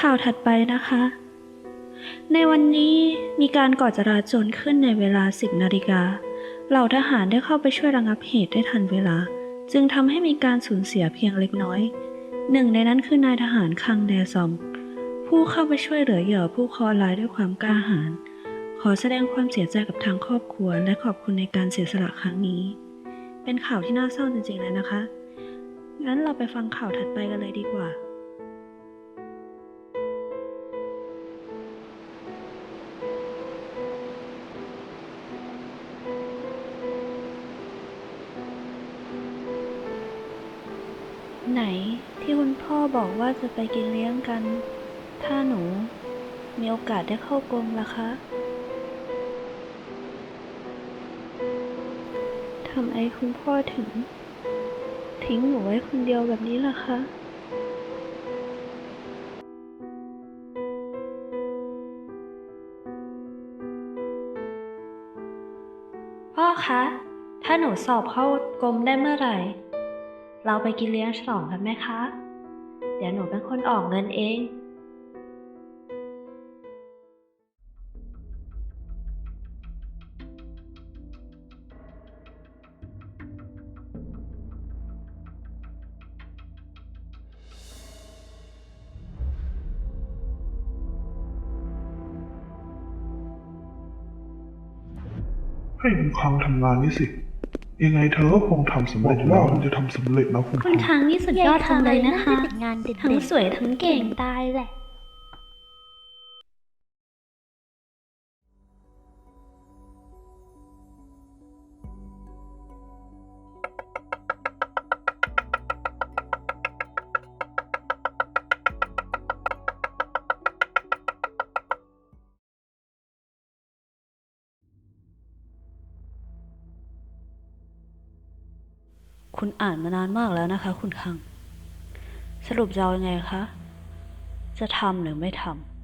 ข่าวถัดไปนะคะ ในวันนี้มีการก่อจราจลขึ้นในเวลา 10 นาฬิกา เหล่าทหารได้เข้าไปช่วยระงับเหตุได้ทันเวลา จึงทำให้มีการสูญเสียเพียงเล็กน้อย หนึ่งในนั้นคือนายทหารคังแดซอม ผู้เข้าไปช่วยเหลือเหยื่อผู้คราะห์ร้ายด้วยความกล้าหาญ ขอแสดงความเสียใจกับทางครอบครัว และขอบคุณในการเสียสละครั้งนี้ เป็นข่าวที่น่าเศร้าจริงๆเลยนะคะ งั้นเราไปฟังข่าวถัดไปกันเลยดีกว่า ไหนที่คุณพ่อบอกว่าจะไปกินเลี้ยงกัน ถ้าหนู มีโอกาสได้เข้ากรมล่ะคะทำไมคุณพ่อถึง ทิ้งหนูไว้คนเดียวแบบนี้ล่ะคะพ่อคะ ถ้าหนูสอบเข้ากรมได้เมื่อไหร่ เราไปกินเลี้ยงฉลองกันไหมคะ เดี๋ยวหนูเป็นคนออกเงินเอง ให้คุณคังทำงานนี่สิ ยังไงเธอก็คงทำสำเร็จอยู่แล้วมันจะทำสำเร็จนะคุณคุณคังคังนี่สุดยอดจังเลยนะคะงานเด็ดๆทั้งสวยทั้งเก่งตายแหละ คุณอ่านมานานมากแล้วนะคะ คุณคัง สรุปจะเอายังไงคะ จะทำหรือไม่ทำ